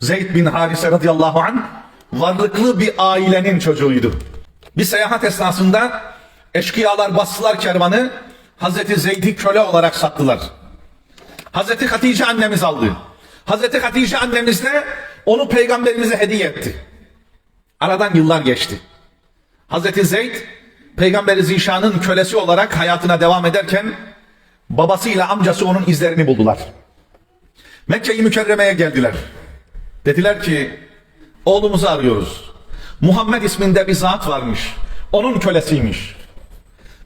Zeyd bin Harise radıyallahu anh varlıklı bir ailenin çocuğuydu. Bir seyahat esnasında eşkıyalar bastılar kervanı Hazreti Zeyd'i köle olarak sattılar. Hazreti Hatice annemiz aldı. Hazreti Hatice annemiz de onu peygamberimize hediye etti. Aradan yıllar geçti. Hazreti Zeyd Peygamberi Zişan'ın kölesi olarak hayatına devam ederken babasıyla amcası onun izlerini buldular. Mekke-i Mükerreme'ye geldiler. Dediler ki oğlumuzu arıyoruz. Muhammed isminde bir zat varmış. Onun kölesiymiş.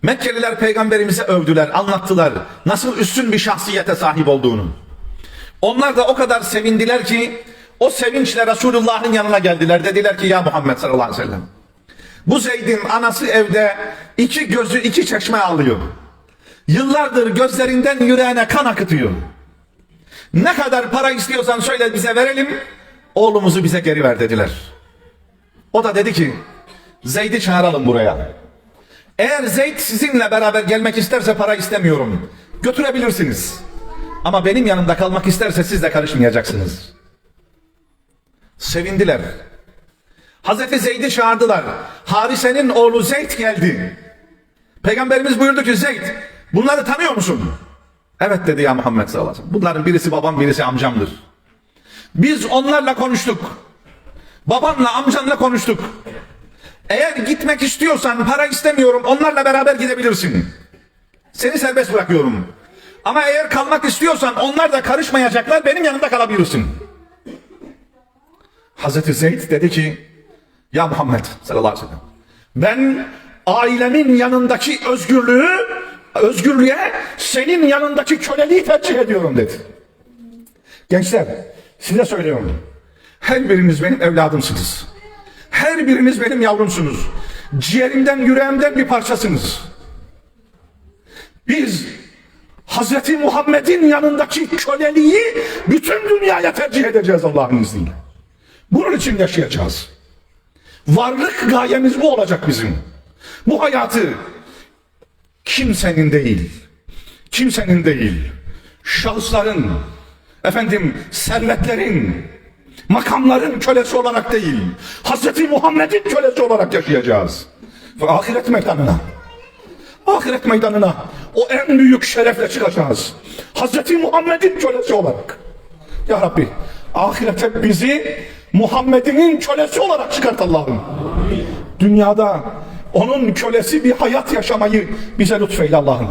Mekkeliler peygamberimize övdüler, anlattılar. Nasıl üstün bir şahsiyete sahip olduğunu. Onlar da o kadar sevindiler ki o sevinçle Resulullah'ın yanına geldiler. Dediler ki ya Muhammed sallallahu aleyhi ve sellem. Bu Zeyd'in anası evde iki gözü iki çeşme alıyor. Yıllardır gözlerinden yüreğine kan akıtıyor. Ne kadar para istiyorsan söyle bize verelim. Oğlumuzu bize geri ver dediler. O da dedi ki Zeyd'i çağıralım buraya. Eğer Zeyd sizinle beraber gelmek isterse para istemiyorum. Götürebilirsiniz. Ama benim yanımda kalmak isterse siz de karışmayacaksınız. Sevindiler. Hazreti Zeyd'i çağırdılar. Harise'nin oğlu Zeyd geldi. Peygamberimiz buyurdu ki Zeyd bunları tanıyor musun? Evet dedi ya Muhammed sallallahu aleyhi ve sellem. Bunların birisi babam birisi amcamdır. Biz onlarla konuştuk. Babanla amcanla konuştuk. Eğer gitmek istiyorsan para istemiyorum onlarla beraber gidebilirsin. Seni serbest bırakıyorum. Ama eğer kalmak istiyorsan onlar da karışmayacaklar benim yanımda kalabilirsin. Hazreti Zeyd dedi ki ya Muhammed sallallahu aleyhi ve sellem ben ailemin yanındaki özgürlüğü özgürlüğe senin yanındaki köleliği tercih ediyorum dedi. Gençler size söylüyorum. Her biriniz benim evladımsınız. Her biriniz benim yavrumsunuz. Ciğerimden yüreğimden bir parçasınız. Biz Hazreti Muhammed'in yanındaki köleliği bütün dünyaya tercih edeceğiz Allah'ın izniyle. Bunun için yaşayacağız. Varlık gayemiz bu olacak bizim. Bu hayatı kimsenin değil, kimsenin değil, şahısların, efendim servetlerin, makamların kölesi olarak değil, Hazreti Muhammed'in kölesi olarak yaşayacağız. Ve ahiret meydanına, ahiret meydanına o en büyük şerefle çıkacağız. Hazreti Muhammed'in kölesi olarak. Ya Rabbi ahirete bizi Muhammed'in kölesi olarak çıkart Allah'ım. Dünyada onun kölesi bir hayat yaşamayı bize lütfeyle Allah'ım.